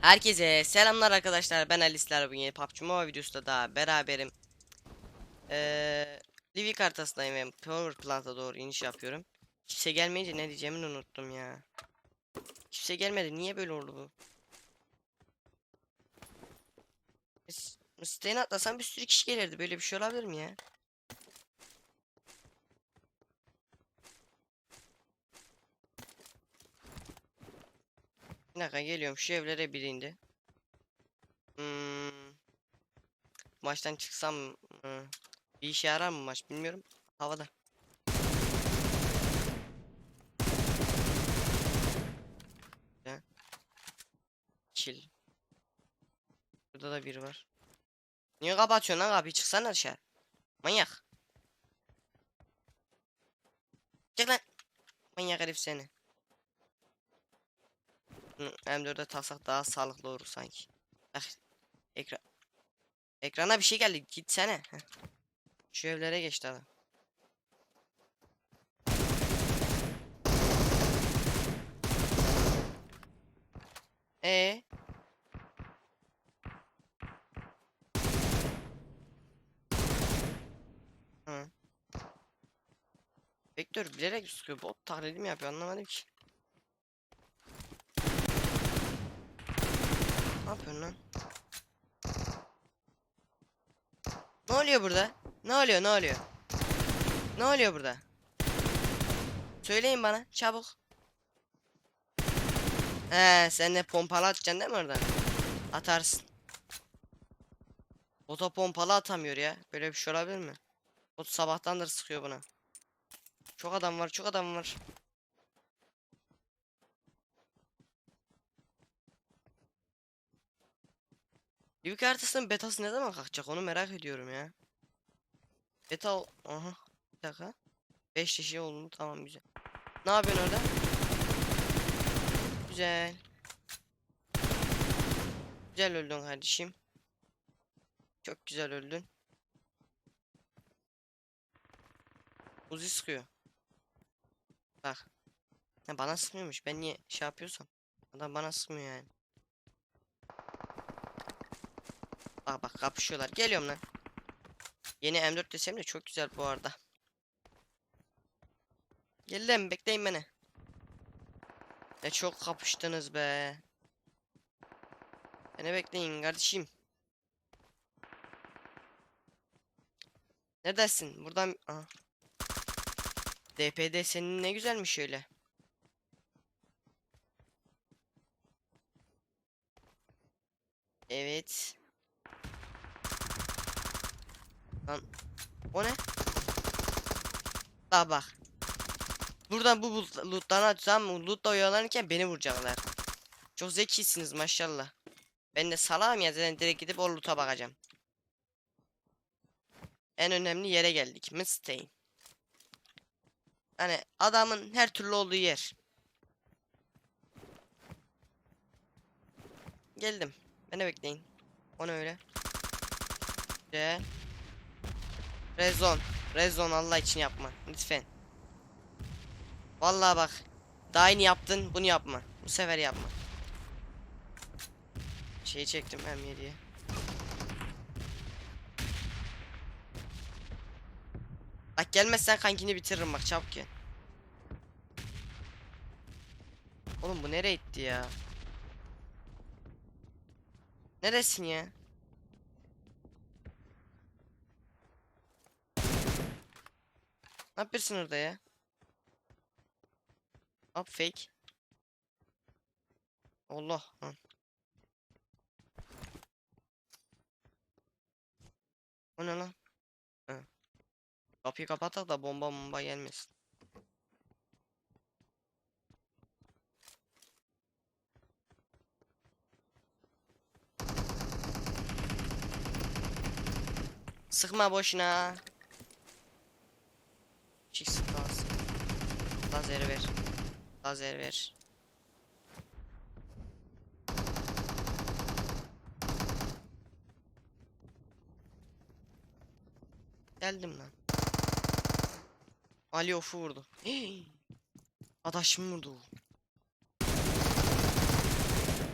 Herkese selamlar arkadaşlar. Ben Alisler bugün yeni PUBG Mobile videosunda daha beraberim. Ee, Livik haritasındayım ve Power Plant'a doğru iniş yapıyorum. Kimse gelmeyince ne diyeceğimi unuttum ya. Kimse gelmedi. Niye böyle oldu bu? Mustafa'yı atlasam bir sürü kişi gelirdi. Böyle bir şey olabilir mi ya? Bir dakika geliyorum. Şu evlere biri indi. Hmm. Maçtan çıksam hmm, bir işe yarar mı maç bilmiyorum. Havada. Chill. Burada da biri var. Niye kapatıyorsun lan kapıyı? Çıksana dışarı. Manyak. Çık lan. Manyak herif seni. Hı, M4'e taksak daha sağlıklı olur sanki. Ekran. Ekrana bir şey geldi. Gitsene. Heh. Şu evlere geçti adam. E Hı. Vektör bilerek sıkıyor. Bot taklidi mi yapıyor anlamadım ki. Ne yapıyorsun lan? Ne oluyor burada? Ne oluyor ne oluyor? Ne oluyor burada? Söyleyin bana çabuk. He sen de pompalı atacaksın değil mi oradan? Atarsın. Bota pompalı atamıyor ya. Böyle bir şey olabilir mi? Bot sabahtandır sıkıyor buna. Çok adam var çok adam var. Livik haritasının betası ne zaman kalkacak onu merak ediyorum ya. Beta aha bir dakika. 5 kişi oldu tamam güzel. Ne yapıyorsun orada? Güzel. Güzel öldün kardeşim. Çok güzel öldün. Uzi sıkıyor. Bak. Ha, bana sıkmıyormuş. Ben niye şey yapıyorsam. Adam bana sıkmıyor yani. Bak bak kapışıyorlar. Geliyorum lan. Yeni M4 desem de çok güzel bu arada. Geldim bekleyin beni. Ne çok kapıştınız be. Beni bekleyin kardeşim. Neredesin? Buradan... Aha. DPD senin ne güzelmiş öyle. Evet. Lan o ne? Bak bak. Buradan bu loot- loot'tan atsam loot'la oyalanırken beni vuracaklar. Çok zekisiniz maşallah. Ben de salağım ya zaten direkt gidip o loot'a bakacağım. En önemli yere geldik. Mustang. Hani adamın her türlü olduğu yer. Geldim. Beni bekleyin. O ne öyle? Güzel. Rezon. Rezon Allah için yapma. Lütfen. Vallahi bak. Daha yeni yaptın bunu yapma. Bu sefer yapma. Şeyi çektim M7'ye. Bak gelmezsen kankini bitiririm bak çabuk gel. Oğlum bu nereye gitti ya? Neresin ya? Ne yapıyorsun orada ya? Hop fake. Allah lan. O ne lan? Ha. Kapıyı kapatak da bomba bomba gelmesin. Sıkma boşuna. Çık sık lazım. Lazer ver. Lazer ver. Geldim lan. Ali ofu vurdu. Adaşım vurdu.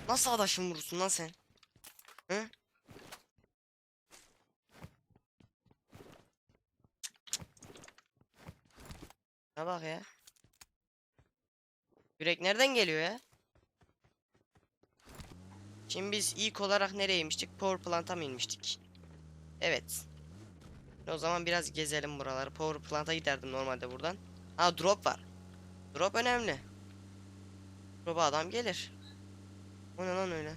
Nasıl adaşım vurursun lan sen? Hı? Ne bak ya. Yürek nereden geliyor ya? Şimdi biz ilk olarak nereye inmiştik? Power Plant'a mı inmiştik? Evet. O zaman biraz gezelim buraları. Power Plant'a giderdim normalde buradan. Ha drop var. Drop önemli. Drop'a adam gelir. O ne lan öyle?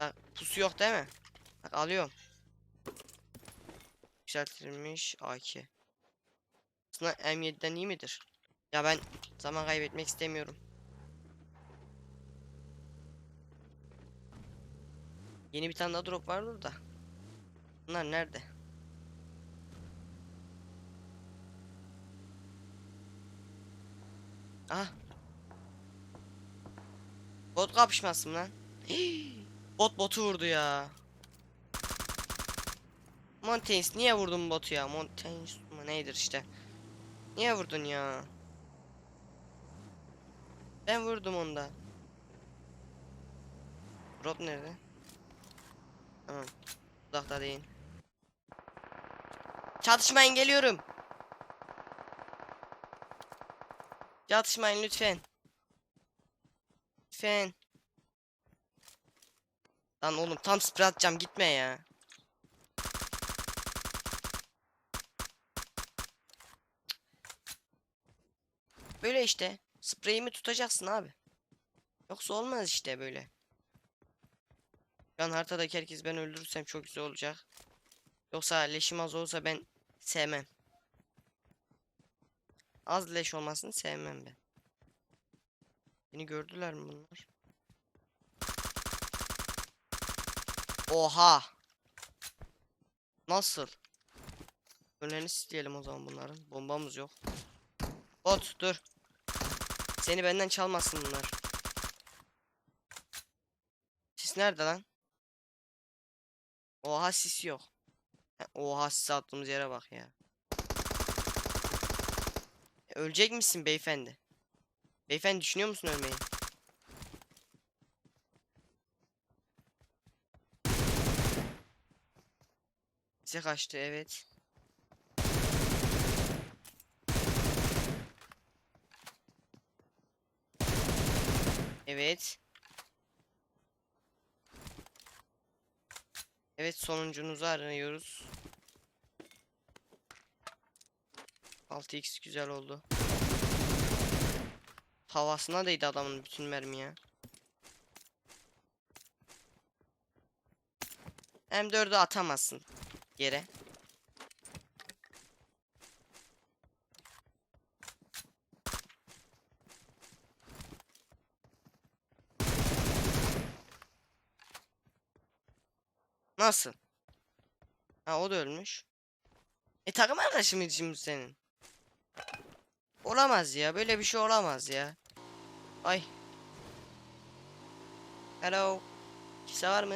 Bak pusu yok değil mi? Bak alıyorum. Yükseltilmiş AK. Aslında M7'den iyi midir? Ya ben zaman kaybetmek istemiyorum. Yeni bir tane daha drop vardır da. Bunlar nerede? Ah. Bot kapışması mı lan? Bot botu vurdu ya. Montaigne niye vurdun botu ya? Montaigne mı neydir işte. Niye vurdun ya? Ben vurdum onda. Drop nerede? Tamam. Uzakta değil. Çatışmayın geliyorum. Çatışmayın lütfen. Lütfen. Lan oğlum tam sprey atacağım gitme ya. Böyle işte. Spreyimi tutacaksın abi. Yoksa olmaz işte böyle. Şu an haritadaki herkes ben öldürürsem çok güzel olacak. Yoksa leşim az olsa ben sevmem. Az leş olmasını sevmem ben. Beni gördüler mi bunlar? Oha! Nasıl? Önlerini isteyelim o zaman bunların. Bombamız yok. Bot dur. Seni benden çalmasın bunlar. Sis nerede lan? Oha sis yok. Ha, Oha sis attığımız yere bak ya. Ölecek misin beyefendi? Beyefendi düşünüyor musun ölmeyi? Bize kaçtı evet. Evet. Evet sonuncunuzu arıyoruz. 6x güzel oldu. Havasına değdi adamın bütün mermi ya. M4'ü atamazsın yere. Nasıl? Ha o da ölmüş. E takım arkadaşı mıydı şimdi senin? Olamaz ya. Böyle bir şey olamaz ya. Ay. Hello. Kimse var mı?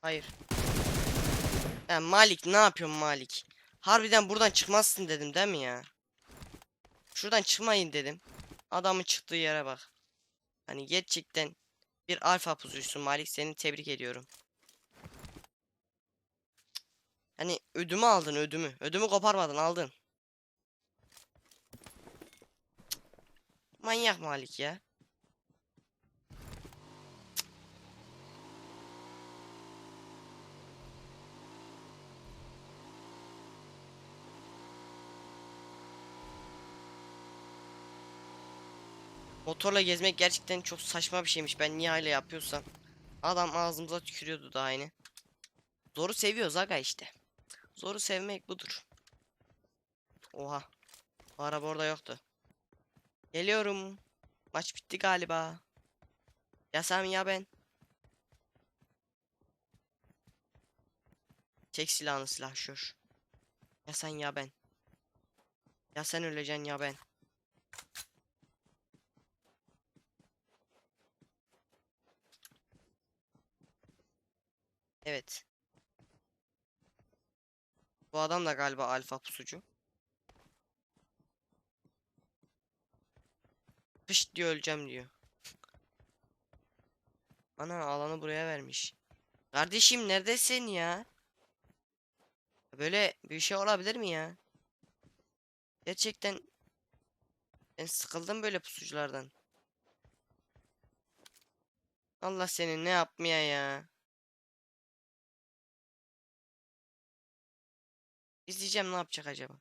Hayır. Ya Malik ne yapıyorsun Malik? Harbiden buradan çıkmazsın dedim değil mi ya? Şuradan çıkmayın dedim. Adamın çıktığı yere bak. Hani gerçekten bir alfa pusucusun Malik seni tebrik ediyorum. Hani ödümü aldın ödümü. Ödümü koparmadın aldın. Manyak Malik ya. Motorla gezmek gerçekten çok saçma bir şeymiş. Ben niye hala yapıyorsam. Adam ağzımıza tükürüyordu daha yeni. Zoru seviyoruz aga işte. Zoru sevmek budur. Oha. Bu araba orada yoktu. Geliyorum. Maç bitti galiba. Ya sen ya ben. Çek silahını silahşör. Ya sen ya ben. Ya sen öleceksin ya ben. Evet. Bu adam da galiba alfa pusucu. Pış diyor öleceğim diyor. Ana alanı buraya vermiş. Kardeşim neredesin ya? Böyle bir şey olabilir mi ya? Gerçekten ben sıkıldım böyle pusuculardan. Allah senin ne yapmaya ya. İzleyeceğim ne yapacak acaba?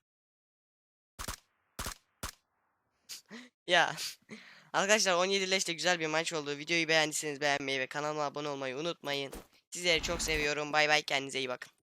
Ya arkadaşlar 17 leşte güzel bir maç oldu. Videoyu beğendiyseniz beğenmeyi ve kanalıma abone olmayı unutmayın. Sizleri çok seviyorum. Bay bay kendinize iyi bakın.